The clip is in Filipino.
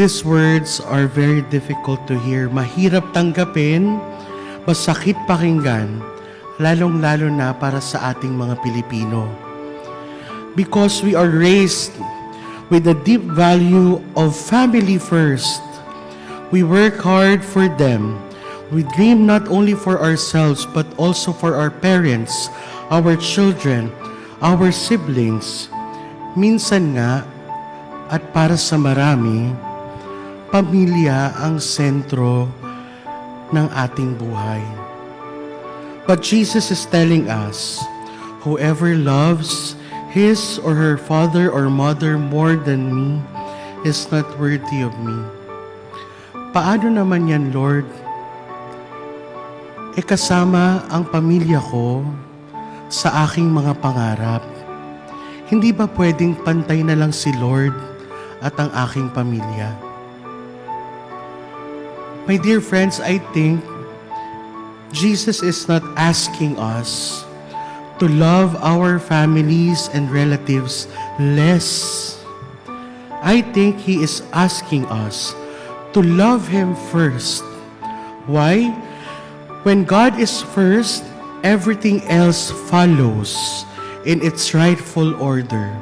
These words are very difficult to hear. Mahirap tanggapin, masakit pakinggan, lalong-lalo na para sa ating mga Pilipino. Because we are raised with the deep value of family first. We work hard for them. We dream not only for ourselves but also for our parents, our children, our siblings. Minsan nga, at para sa marami, pamilya ang sentro ng ating buhay. But Jesus is telling us, whoever loves his or her father or mother more than me is not worthy of me. Paano naman yan, Lord? E kasama ang pamilya ko sa aking mga pangarap. Hindi ba pwedeng pantay na lang si Lord at ang aking pamilya? My dear friends, I think Jesus is not asking us to love our families and relatives less. I think He is asking us to love Him first. Why? When God is first, everything else follows in its rightful order.